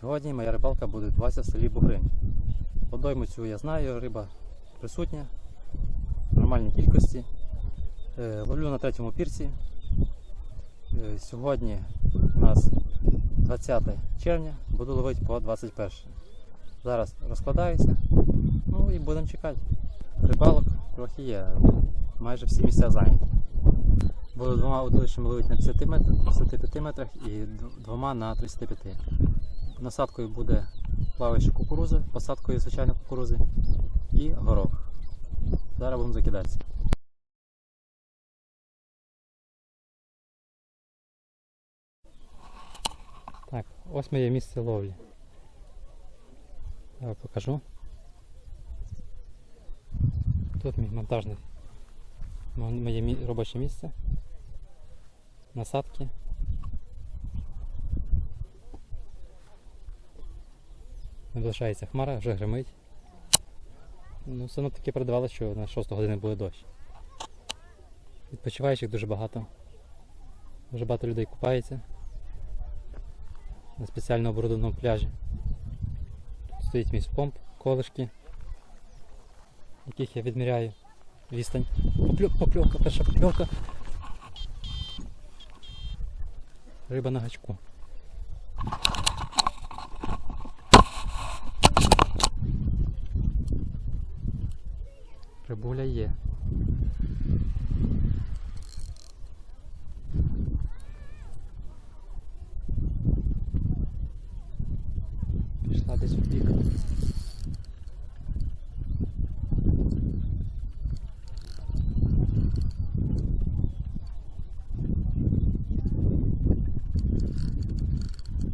Сьогодні моя рибалка буде відбуватися в селі Бугрин. Водойму цю я знаю, риба присутня в нормальній кількості. Е, Ловлю на третьому пірці. Е, Сьогодні у нас 20 червня, буду ловити по 21. Зараз розкладаюся, ну і будемо чекати. Рибалок трохи є, майже всі місця зайняті. Буду двома удилищами ловити на 50 метрах, 55 метрах і двома на 35. Насадкою буде плаваюча кукуруза, посадкою звичайно кукурузи і горох. Зараз будемо закидатися. Так, ось моє місце ловлі. Я покажу. Тут мій монтажний моє робоче місце. Насадки. Наближається хмара, вже гримить. Ну, синоптики передавали, що на 6 години буде дощ. Відпочиваючих дуже багато. Дуже багато людей купається на спеціально оборудованому пляжі. Тут стоїть мій помп, колишки, яких я відміряю відстань. Покльовка, перша покльовка. Риба на гачку. Рибуля є. Пішла десь в бік.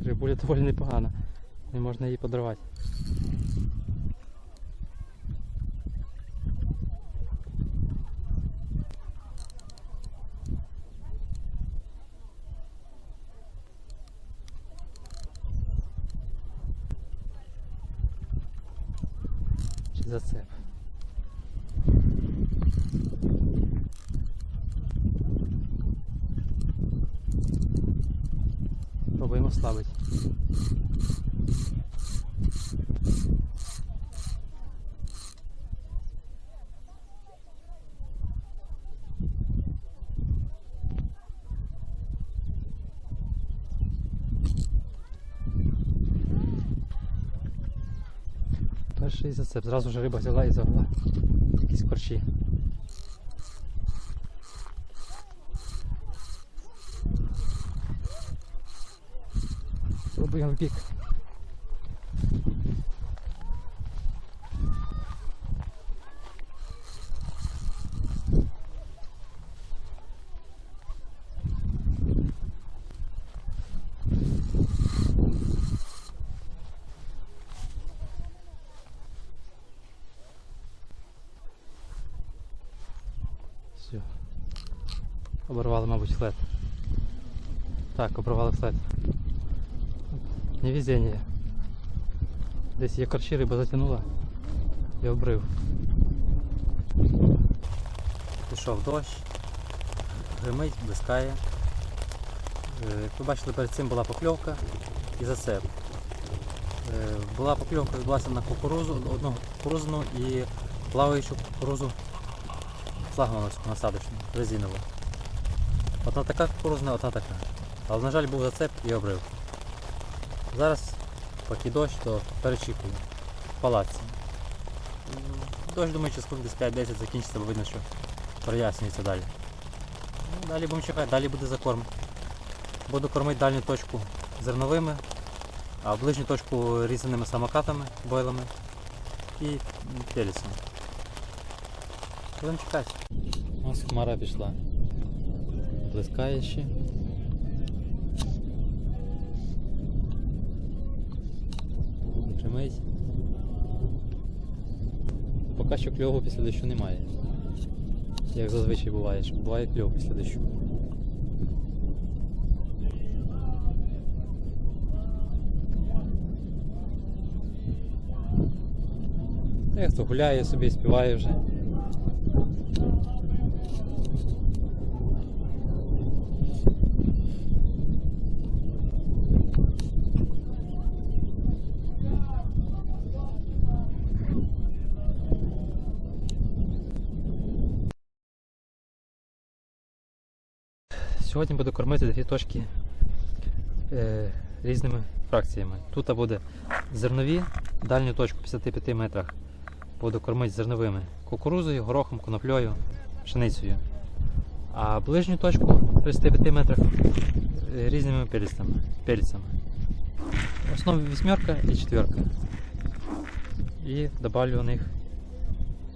Рибуля доволі непогана. Не можна її подривати. Зацеп? Пробуємо слабити. Перший зацеп. Зразу ж риба взяла і завела. Якісь корчі. Пробуємо в бік. Все. Оборвали, мабуть, флет. Так, оборвали флет. Невезение. Десь є корчі, риба затягнула і обрив. Пішов дощ, гримить, блискає. Е, Як ви бачили, перед цим була покльовка і зацеп. Е, Була покльовка, відбулася на кукурузу, одну кукурузну і плаваючу кукурузу флагмановську насадочну, резинову. Одна така кукурузна, одна така. Але, на жаль, був зацеп і обрив. Зараз, поки дощ, то перечікую в палаці. Дощ, думаю, хвилин десь 5-10 закінчиться, бо видно, що прояснюється далі. Ну, далі будемо чекати, далі буде закорм. Буду кормити дальню точку зерновими, а ближню точку різаними самокатами, бойлами і м, пелісом. Будемо чекати. Ось хмара пішла. Ще. Тримається. Поки що кльову після дощу немає. Як зазвичай буває, що буває кльов після дощу. Як хто гуляє собі, співає вже. Сьогодні буду кормити дві точки е, різними фракціями. Тут буде зернові, дальню точку 55 метрах буду кормити зерновими кукурузою, горохом, коноплею, пшеницею. А ближню точку 35 метрах е, різними пелюстами, пельцями. В основі вісьмерка і четверка. І добавлю у них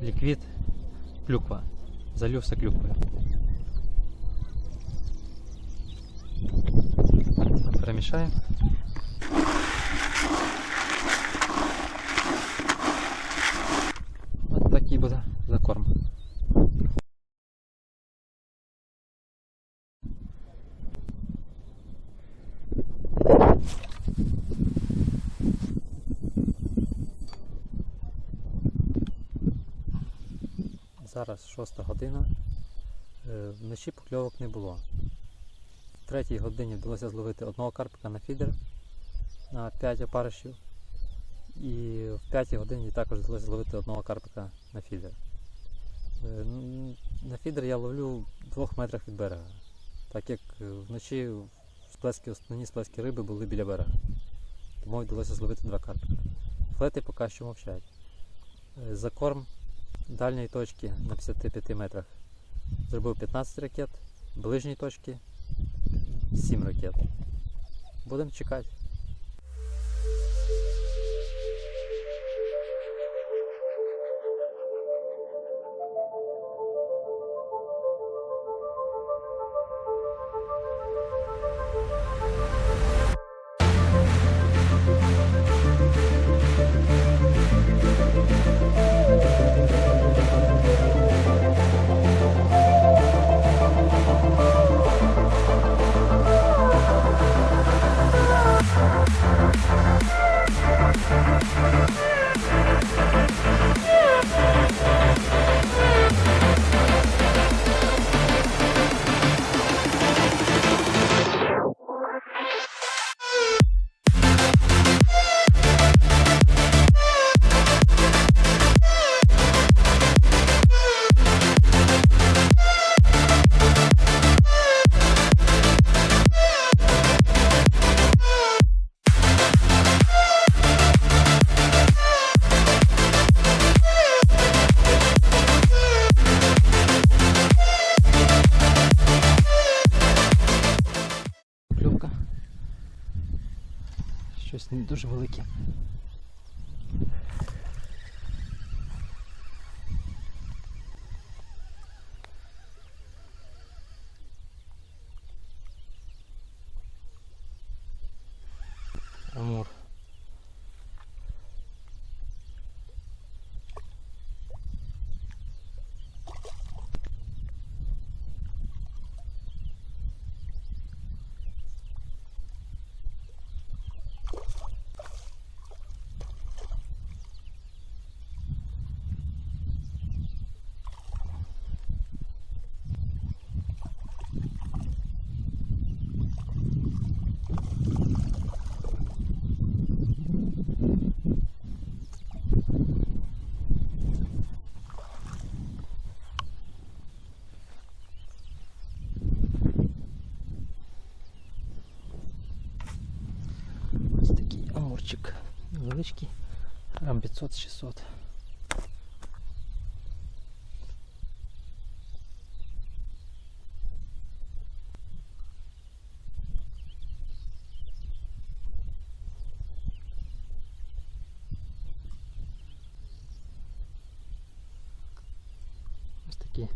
ліквід клюква. Залью все клюквою. Перемішаю. Ось такий буде закорм. Зараз 6 година. Е, Вночі покльовок не було. В третій годині вдалося зловити одного карпика на фідер на 5 опаришів. І в п'ятій годині також вдалося зловити одного карпика на фідер. Е, На фідер я ловлю в двох метрах від берега, так як вночі сплески, основні сплески риби були біля берега. Тому вдалося зловити два карпика. Флети поки що мовчать. Е, Закорм дальньої точки на 55 метрах зробив 15 ракет, ближньої точки 7 ракет. Будемо чекати. Щось не дуже велике. Амурчик. Невеличкий. Грам 500-600. Ось такі